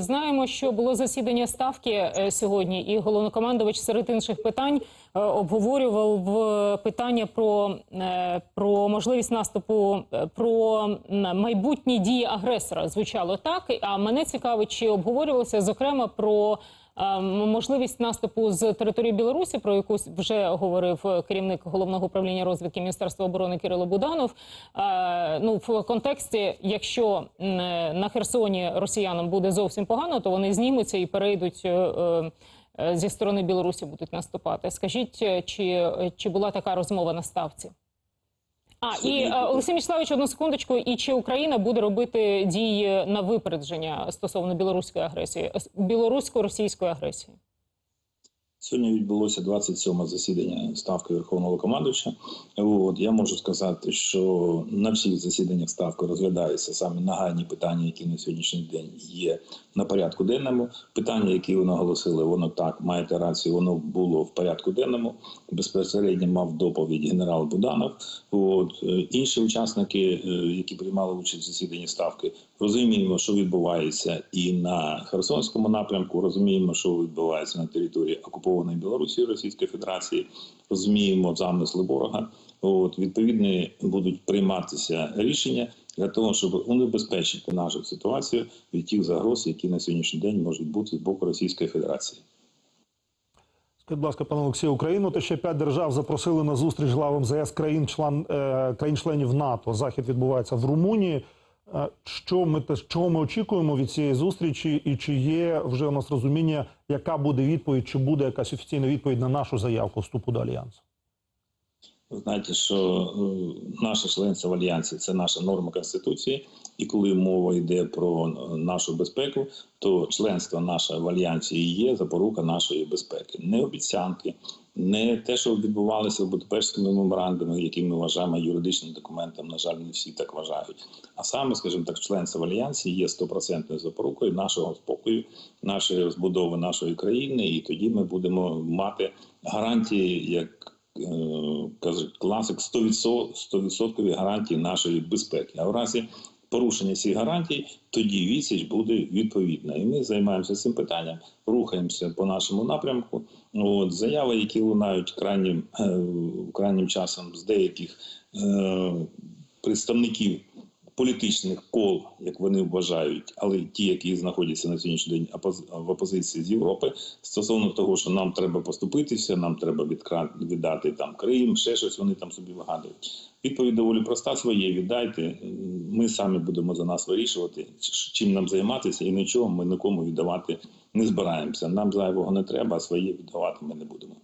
Знаємо, що було засідання ставки е, сьогодні, і головнокомандувач серед інших питань е, обговорював е, питання про, про можливість наступу, про майбутні дії агресора. Звучало так. А мене цікавить, чи обговорювалося зокрема про. Е, м, Можливість наступу з території Білорусі, про яку вже говорив е, керівник головного управління розвідки Міністерства оборони Кирило Буданов. Е, Ну в контексті, якщо е, на Херсоні росіянам буде зовсім погано, то вони знімуться і перейдуть зі сторони Білорусі, будуть наступати. Скажіть, чи, чи була така розмова на ставці? А і е, Олексій Мічславович, одну секундочку. І чи Україна буде робити дії на випередження стосовно білоруської агресії, е, білорусько-російської агресії? Сьогодні відбулося 27 засідання ставки Верховного командувача. От я можу сказати, що на всіх засіданнях ставки розглядаються саме нагальні питання, які на сьогоднішній день є на порядку денному. Питання, які ви наголосили, воно так маєте рацію, воно було в порядку денному. Безпосередньо мав доповідь генерал Буданов. От е, інші учасники, е, які приймали участь в засіданні ставки, розуміємо, що відбувається і на Херсонському напрямку. Розуміємо, що відбувається на території окупованої Білорусі Російської Федерації. Розуміємо замисли ворога. От відповідно будуть прийматися рішення для того, щоб унебезпечити нашу ситуацію від тих загроз, які на сьогоднішній день можуть бути з боку Російської Федерації. Скажіть, будь ласка, пане Олексію, Україну та ще п'ять держав запросили на зустріч глав МЗС країн член е, країн-членів НАТО. Захід відбувається в Румунії. Що ми чого ми очікуємо від цієї зустрічі, і чи є вже у нас розуміння, яка буде відповідь, чи буде якась офіційна відповідь на нашу заявку вступу до альянсу? Ви знаєте, що е, наше членство в альянсі це наша норма конституції, і коли мова йде про е, нашу безпеку, то членство наше в альянсі і є запорука нашої безпеки. Не обіцянки, не те, що відбувалося в Будапештському меморандумі, який ми вважаємо юридичним документом. На жаль, не всі так вважають. А саме, скажімо так, членство в альянсі є стопроцентною запорукою нашого спокою, нашої збудови нашої країни, і тоді ми будемо мати гарантії як е, кажуть, класик 100%, 100% гарантії нашої безпеки. А в разі порушення цих гарантій, тоді відсіч буде відповідна. І ми займаємося цим питанням, рухаємося по нашому напрямку. От заяви, які лунають крайнім, е, крайнім часом з деяких е, представників політичних кол, як вони вважають, але ті, які знаходяться на сьогоднішній день в опозиції з Європи, стосовно того, що нам треба поступитися, нам треба відкра- віддати там Крим, ще щось вони там собі вигадують. Відповідь доволі проста своє. Віддайте. Ми самі будемо за нас вирішувати, чим нам займатися, і нічого ми нікому віддавати не збираємося. Нам зайвого не треба, а своє віддавати ми не будемо.